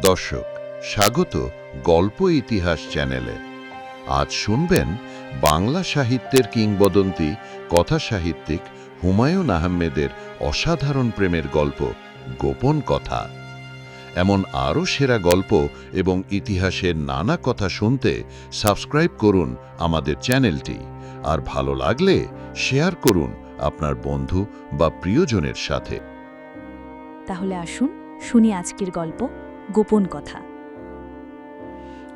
দর্শক, স্বাগত গল্প ইতিহাস চ্যানেলে। আজ শুনবেন বাংলা সাহিত্যের কিংবদন্তি, কথা সাহিত্যিক হুমায়ুন আহমেদের অসাধারণ প্রেমের গল্প, গোপন কথা। এমন আরও সেরা গল্প এবং ইতিহাসের নানা কথা শুনতে সাবস্ক্রাইব করুন আমাদের চ্যানেলটি। আর ভালো লাগলে শেয়ার করুন আপনার বন্ধু বা প্রিয়জনের সাথে। তাহলে আসুন শুনি আজকের গল্প। গোপন কথা।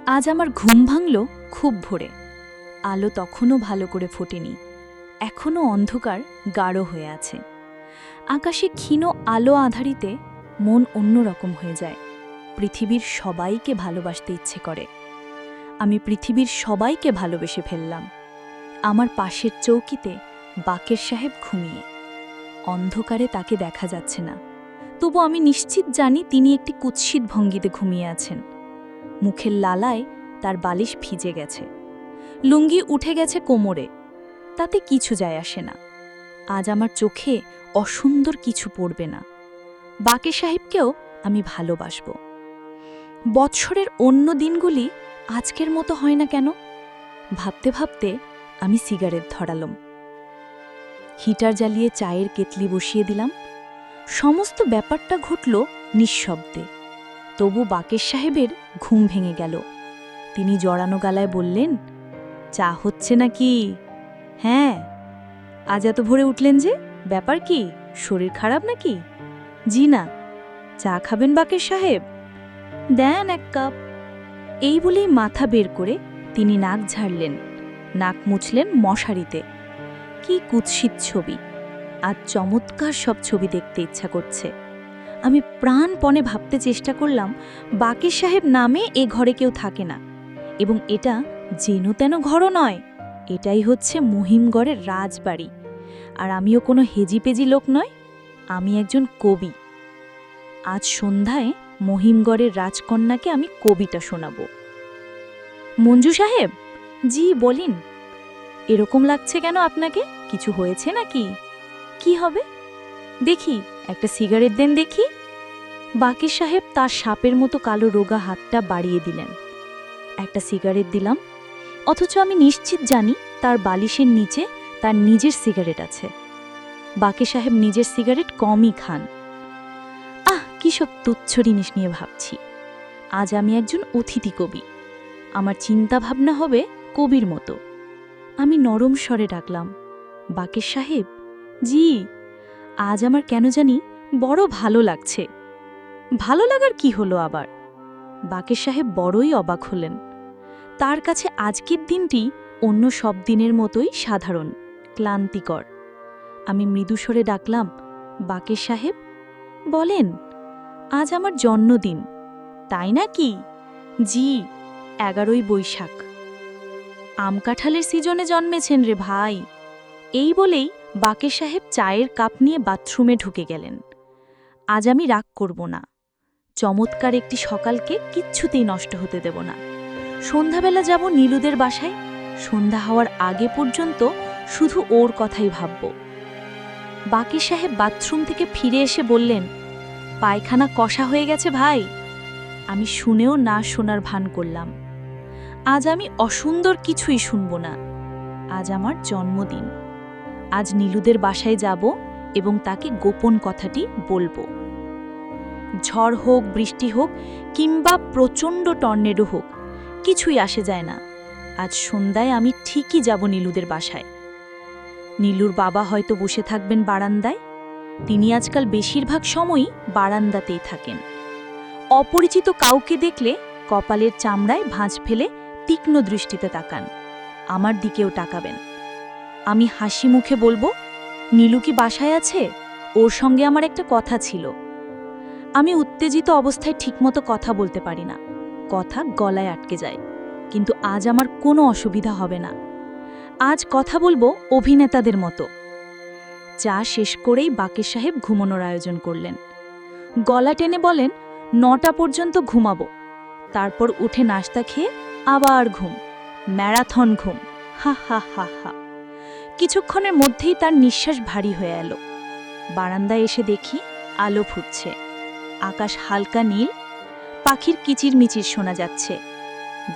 আজ আমার ঘুম ভাঙল খুব ভোরে। আলো তখনও ভালো করে ফোটেনি। এখনও অন্ধকার গাঢ় হয়ে আছে। আকাশে ক্ষীণ আলো আধারিতে মন অন্যরকম হয়ে যায়। পৃথিবীর সবাইকে ভালোবাসতে ইচ্ছে করে। আমি পৃথিবীর সবাইকে ভালোবেসে ফেললাম। আমার পাশের চৌকিতে বাকের সাহেব ঘুমিয়ে। অন্ধকারে তাকে দেখা যাচ্ছে না। তবু আমি নিশ্চিত জানি তিনি একটি কুৎসিত ভঙ্গিতে ঘুমিয়ে আছেন। মুখের লালায় তার বালিশ ভিজে গেছে। লুঙ্গি উঠে গেছে কোমরে। তাতে কিছু যায় আসে না। আজ আমার চোখে অসুন্দর কিছু পড়বে না। বাকে সাহেবকেও আমি ভালোবাসব। বৎসরের অন্য দিনগুলি আজকের মতো হয় না কেন? ভাবতে ভাবতে আমি সিগারেট ধরালাম। হিটার জ্বালিয়ে চায়ের কেতলি বসিয়ে দিলাম। সমস্ত ব্যাপারটা ঘটল নিঃশব্দে। তবু বাকের সাহেবের ঘুম ভেঙে গেল। তিনি জড়ানো গালায় বললেন, চা হচ্ছে নাকি? হ্যাঁ। আজ এত ভোরে উঠলেন যে, ব্যাপার কি? শরীর খারাপ নাকি? জি না। চা খাবেন বাকের সাহেব? দেন এক কাপ। এই বলেই মাথা বের করে তিনি নাক ঝাড়লেন, নাক মুছলেন মশারিতে। কি কুৎসিত ছবি! আজ চমৎকার সব ছবি দেখতে ইচ্ছা করছে। আমি প্রাণপণে ভাবতে চেষ্টা করলাম, বাকের সাহেব নামে এ ঘরে কেউ থাকে না। এবং এটা যেন তেন ঘরও নয়, এটাই হচ্ছে মহিমগড়ের রাজবাড়ি। আর আমিও কোনো হেজিপেজি লোক নয় আমি একজন কবি। আজ সন্ধ্যায় মহিমগড়ের রাজকন্যাকে আমি কবিতা শোনাব। মঞ্জু সাহেব, জি বলিন, এরকম লাগছে কেন আপনাকে? কিছু হয়েছে নাকি? কি হবে? দেখি, একটা সিগারেট দেন দেখি। বাকির সাহেব তার সাপের মতো কালো রোগা হাতটা বাড়িয়ে দিলেন। একটা সিগারেট দিলাম। অথচ আমি নিশ্চিত জানি তার বালিশের নিচে তার নিজের সিগারেট আছে। বাকি সাহেব নিজের সিগারেট কমই খান। আহ, কি সব তুচ্ছ জিনিস নিয়ে ভাবছি। আজ আমি একজন অতিথি কবি। আমার চিন্তা ভাবনা হবে কবির মতো। আমি নরম স্বরে ডাকলাম, বাকের সাহেব জি, আজ আমার কেন জানি বড় ভালো লাগছে। ভালো লাগার কি হলো আবার? বাকের সাহেব বড়ই অবাক হলেন। তার কাছে আজকের দিনটি অন্য সব দিনের মতোই সাধারণ, ক্লান্তিকর। আমি মৃদুস্বরে ডাকলাম, বাকের সাহেব, বলেন, আজ আমার জন্মদিন, তাই নাকি? জি, এগারোই বৈশাখ। আম কাঁঠালের সিজনে জন্মেছেন রে ভাই। এই বলেই বাকের সাহেব চায়ের কাপ নিয়ে বাথরুমে ঢুকে গেলেন। আজ আমি রাগ করব না। চমৎকার একটি সকালকে কিচ্ছুতেই নষ্ট হতে দেব না। সন্ধ্যাবেলা যাব নীলুদের বাসায়। সন্ধ্যা হওয়ার আগে পর্যন্ত শুধু ওর কথাই ভাবব। বাকির সাহেব বাথরুম থেকে ফিরে এসে বললেন, পায়খানা কষা হয়ে গেছে ভাই। আমি শুনেও না শোনার ভান করলাম। আজ আমি অসুন্দর কিছুই শুনব না। আজ আমার জন্মদিন। আজ নীলুদের বাসায় যাব এবং তাকে গোপন কথাটি বলব। ঝড় হোক, বৃষ্টি হোক, কিংবা প্রচণ্ড টর্নেডো হোক, কিছুই আসে যায় না। আজ সন্ধ্যায় আমি ঠিকই যাব নীলুদের বাসায়। নীলুর বাবা হয়তো বসে থাকবেন বারান্দায়। তিনি আজকাল বেশিরভাগ সময়ই বারান্দাতেই থাকেন। অপরিচিত কাউকে দেখলে কপালের চামড়ায় ভাঁজ ফেলে তীক্ষ্ণ দৃষ্টিতে তাকান। আমার দিকেও তাকাবেন। আমি হাসি মুখে বলব, নীলু কি বাসায় আছে? ওর সঙ্গে আমার একটা কথা ছিল। আমি উত্তেজিত অবস্থায় ঠিকমতো কথা বলতে পারি না। কথা গলায় আটকে যায়। কিন্তু আজ আমার কোনো অসুবিধা হবে না। আজ কথা বলব অভিনেতাদের মতো। চা শেষ করেই বাকের সাহেব ঘুমানোর আয়োজন করলেন। গলা টেনে বলেন, নটা পর্যন্ত ঘুমাবো। তারপর উঠে নাস্তা খেয়ে আবার ঘুম। ম্যারাথন ঘুম। হা হা হা হা। কিছুক্ষণের মধ্যেই তার নিঃশ্বাস ভারী হয়ে এলো। বারান্দায় এসে দেখি আলো ফুটছে। আকাশ হালকা নীল, পাখির কিচিরমিচির শোনা যাচ্ছে।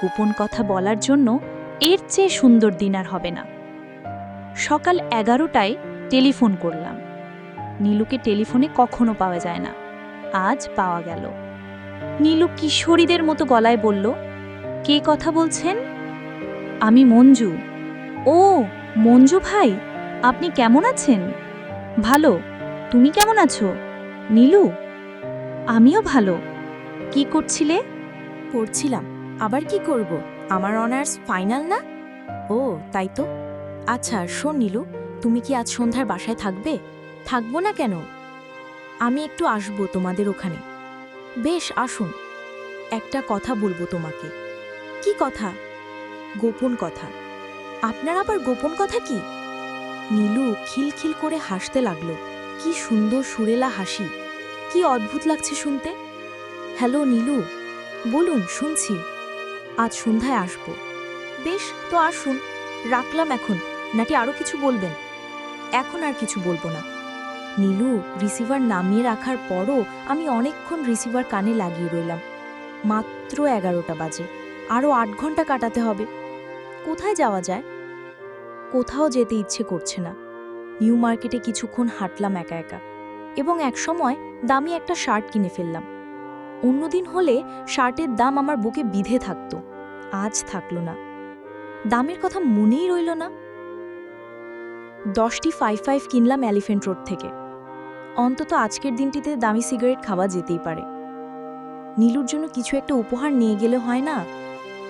গোপন কথা বলার জন্য এর চেয়ে সুন্দর দিন আর হবে না। সকাল এগারোটায় টেলিফোন করলাম। নীলুকে টেলিফোনে কখনো পাওয়া যায় না। আজ পাওয়া গেল। নীলু কিশোরীদের মতো গলায় বলল, কে কথা বলছেন? আমি মঞ্জু। ও মঞ্জু ভাই, আপনি কেমন আছেন? ভালো। তুমি কেমন আছো? নীলু? আমিও ভালো। কি করছিলে? পড়ছিলাম। আবার কি করব? আমার অনার্স ফাইনাল না? ও, তাই তো। আচ্ছা শোন নীলু, তুমি কি আজ সন্ধ্যার বাসায় থাকবে? থাকব না কেন? আমি একটু আসব তোমাদের ওখানে। বেশ, আসুন। একটা কথা বলব তোমাকে। কি কথা? গোপন কথা। আপনার আবার গোপন কথা কি? নীলু খিলখিল করে হাসতে লাগল। কি সুন্দর সুরেলা হাসি। কি অদ্ভুত লাগছে শুনতে। হ্যালো নীলু, বলুন শুনছি। আজ সন্ধ্যায় আসব। বেশ, তো আসুন। রাখলাম এখন। নাকি আরও কিছু বলবেন? এখন আর কিছু বলব না। নীলু রিসিভার নামিয়ে রাখার পরও আমি অনেকক্ষণ রিসিভার কানে লাগিয়ে রইলাম। মাত্র এগারোটা বাজে। আরও আট ঘণ্টা কাটাতে হবে। কোথায় যাওয়া যায়? কোথাও যেতে ইচ্ছে করছে না। নিউ মার্কেটে কিছুক্ষণ হাঁটলাম একা একা এবং একসময় দামি একটা শার্ট কিনে ফেললাম। অন্যদিন হলে শার্টের দাম আমার বুকে বিধে থাকত, আজ থাকল না। দামের কথা মনেই রইল না। দশটি ফাইভ ফাইভ কিনলাম এলিফেন্ট রোড থেকে। অন্তত আজকের দিনটিতে দামি সিগারেট খাওয়া যেতেই পারে। নীলুর জন্য কিছু একটা উপহার নিয়ে গেলে হয় না?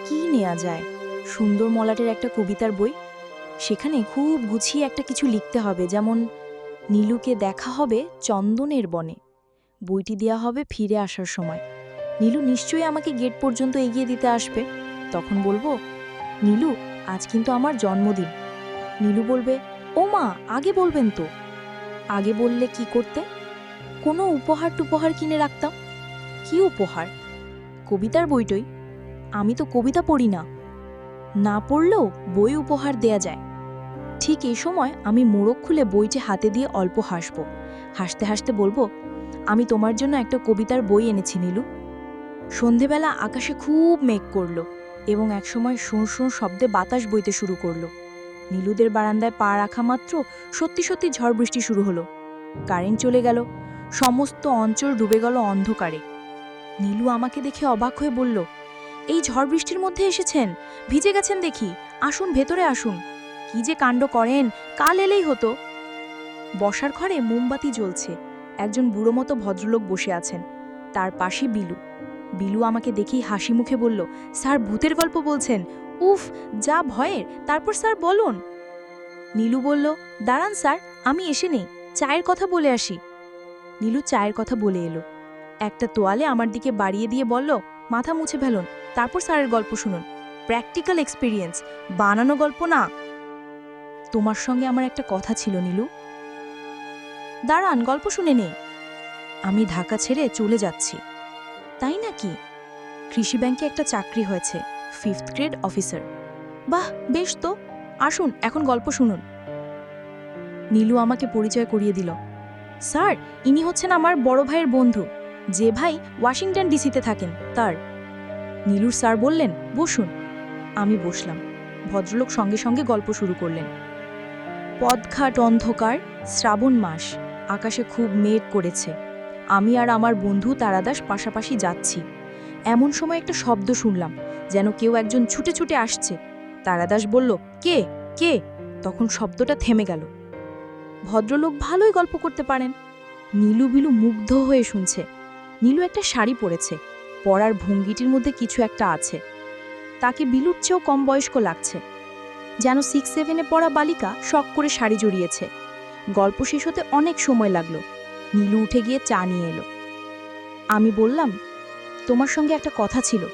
কি নেওয়া যায়? সুন্দর মলাটের একটা কবিতার বই। সেখানে খুব গুছিয়ে একটা কিছু লিখতে হবে। যেমন, নীলুকে দেখা হবে চন্দনের বনে। বইটি দেওয়া হবে ফিরে আসার সময়। নীলু নিশ্চয়ই আমাকে গেট পর্যন্ত এগিয়ে দিতে আসবে। তখন বলব, নীলু, আজ কিন্তু আমার জন্মদিন। নীলু বলবে, ও মা, আগে বলবেন তো। আগে বললে কি করতে? কোনো উপহার টুপহার কিনে রাখতাম? কি উপহার? কবিতার বইটই। আমি তো কবিতা পড়ি না। না পড়লেও বই উপহার দেয়া যায়। ঠিক এই সময় আমি মোড়ক খুলে বইটি হাতে দিয়ে অল্প হাসব। হাসতে হাসতে বলব, আমি তোমার জন্য একটা কবিতার বই এনেছি, নীলু। সন্ধেবেলা আকাশে খুব মেঘ করল এবং একসময় শোঁ শোঁ শব্দে বাতাস বইতে শুরু করল। নীলুদের বারান্দায় পা রাখা মাত্র সত্যি সত্যি ঝড় বৃষ্টি শুরু হলো। কারেন্ট চলে গেল, সমস্ত অঞ্চল ডুবে গেল অন্ধকারে। নীলু আমাকে দেখে অবাক হয়ে বলল এই ঝড় বৃষ্টির মধ্যে এসেছেন? ভিজে গেছেন দেখি। আসুন, ভেতরে আসুন। কি যে কাণ্ড করেন, কাল এলেই হতো। বসার ঘরে মোমবাতি জ্বলছে। একজন বুড়ো মতো ভদ্রলোক বসে আছেন। তার পাশে বিলু। বিলু আমাকে দেখেই হাসি মুখে বলল, স্যার, ভূতের গল্প বলছেন। উফ, যা ভয়ের। তারপর স্যার বলুন। নীলু বলল, দাঁড়ান স্যার, আমি এসে নেই। চায়ের কথা বলে আসি। নীলু চায়ের কথা বলে এলো। একটা তোয়ালে আমার দিকে বাড়িয়ে দিয়ে বলল মাথা মুছে ফেলুন, তারপর স্যারের গল্প শুনুন। প্র্যাকটিক্যাল এক্সপিরিয়েন্স বানানো গল্প না। তোমার সঙ্গে আমার একটা কথা ছিল, নীলু। দাঁড়ান, গল্প শুনে নেই। আমি ঢাকা ছেড়ে চলে যাচ্ছি। তাই নাকি? কৃষি ব্যাংকে একটা চাকরি হয়েছে ফিফথ গ্রেড অফিসার বাহ, বেশ তো। আসুন, এখন গল্প শুনুন। নীলু আমাকে পরিচয় করিয়ে দিল। স্যার, ইনি হচ্ছেন আমার বড় ভাইয়ের বন্ধু। যে ভাই ওয়াশিংটন ডিসিতে থাকেন, তার। নীলুর স্যার বললেন, বসুন। আমি বসলাম। ভদ্রলোক সঙ্গে সঙ্গে গল্প শুরু করলেন। পদঘাট অন্ধকার, শ্রাবণ মাস। আকাশে খুব মেঘ করেছে। আমি আর আমার বন্ধু তারাদাস পাশাপাশি যাচ্ছি। এমন সময় একটা শব্দ শুনলাম, যেন কেউ একজন ছুটে ছুটে আসছে। তারাদাস বলল, কে? কে? তখন শব্দটা থেমে গেল। ভদ্রলোক ভালোই গল্প করতে পারেন। নীলু বিলু মুগ্ধ হয়ে শুনছে। নীলু একটা শাড়ি পরেছে। পরার ভঙ্গিটির মধ্যে কিছু একটা আছে। তাকে বিলুর চেয়েও কম বয়স্ক লাগছে। যেন সিক্স সেভেনে পড়া বালিকা শখ করে শাড়ি জড়িয়েছে। গল্প শেষ হতে অনেক সময় লাগল। নীলু উঠে গিয়ে চা নিয়ে এলো। আমি বললাম, তোমার সঙ্গে একটা কথা ছিল।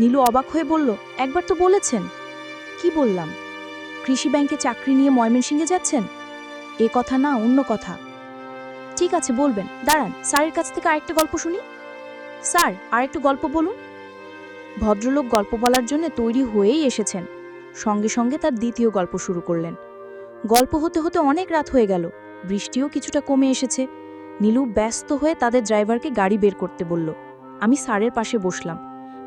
নীলু অবাক হয়ে বলল, একবার তো বলেছেন। কি বললাম? কৃষি ব্যাংকে চাকরি নিয়ে ময়মনসিংহে যাচ্ছেন? এ কথা না, অন্য কথা। ঠিক আছে, বলবেন। দাঁড়ান, স্যারের কাছ থেকে আরেকটা গল্প শুনি। স্যার, আরেকটু গল্প বলুন। ভদ্রলোক গল্প বলার জন্য তৈরি হয়েই এসেছেন। সঙ্গে সঙ্গে তার দ্বিতীয় গল্প শুরু করলেন। গল্প হতে হতে অনেক রাত হয়ে গেল। বৃষ্টিও কিছুটা কমে এসেছে। নীলু ব্যস্ত হয়ে তাদের ড্রাইভারকে গাড়ি বের করতে বলল, আমি স্যারের পাশে বসলাম।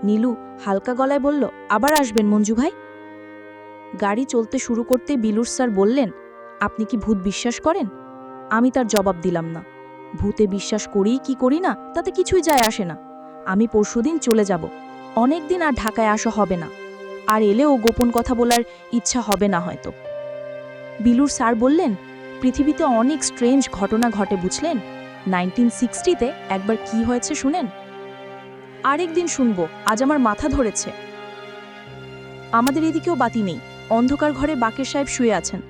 নীলু হালকা গলায় বলল, আবার আসবেন মঞ্জু ভাই? গাড়ি চলতে শুরু করতে বিলুর স্যার বললেন, আপনি কি ভূত বিশ্বাস করেন? আমি তার জবাব দিলাম না। ভূতে বিশ্বাস করি কি করি না, তাতে কিছুই যায় আসে না। আমি পরশুদিন চলে যাব। অনেক দিন আর ঢাকায় আসা হবে না। আর এলেও গোপন কথা বলার ইচ্ছা হবে না হয়তো। বিলুর স্যার বললেন, পৃথিবীতে অনেক স্ট্রেঞ্জ ঘটনা ঘটে, বুঝলেন? নাইনটিন সিক্সটিতে একবার কি হয়েছে শুনেন? আরেকদিন শুনব, আজ আমার মাথা ধরেছে। আমাদের এদিকেও বাতি নেই। অন্ধকার ঘরে বাকের সাহেব শুয়ে আছেন।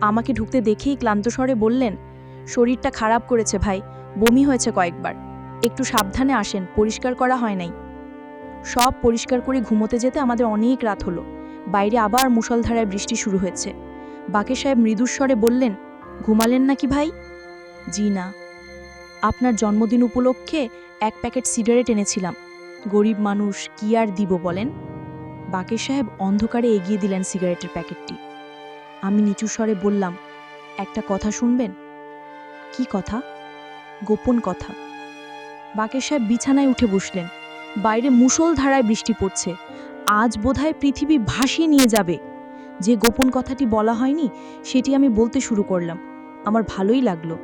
আমাকে ঢুকতে দেখেই ক্লান্ত স্বরে বললেন শরীরটা খারাপ করেছে ভাই, বমি হয়েছে কয়েকবার। একটু সাবধানে আসেন, পরিষ্কার করা হয় নাই। সব পরিষ্কার করে ঘুমোতে যেতে আমাদের অনেক রাত হলো। বাইরে আবার মুষলধারায় বৃষ্টি শুরু হয়েছে। বাকের সাহেব মৃদুস্বরে বললেন, ঘুমালেন নাকি ভাই? জি না। আপনার জন্মদিন উপলক্ষে এক প্যাকেট সিগারেট এনেছিলাম। গরিব মানুষ কি আর দিব বলেন? বাকের সাহেব অন্ধকারে এগিয়ে দিলেন সিগারেটের প্যাকেটটি। আমি নিচু স্বরে বললাম, একটা কথা শুনবেন? কি কথা? গোপন কথা। বাকের সাহেব বিছানায় উঠে বসলেন। বাইরে মুষলধারায় বৃষ্টি পড়ছে। আজ বোধহয় পৃথিবী ভাসিয়ে নিয়ে যাবে। যে গোপন কথাটি বলা হয়নি, সেটি আমি বলতে শুরু করলাম। আমার ভালোই লাগল।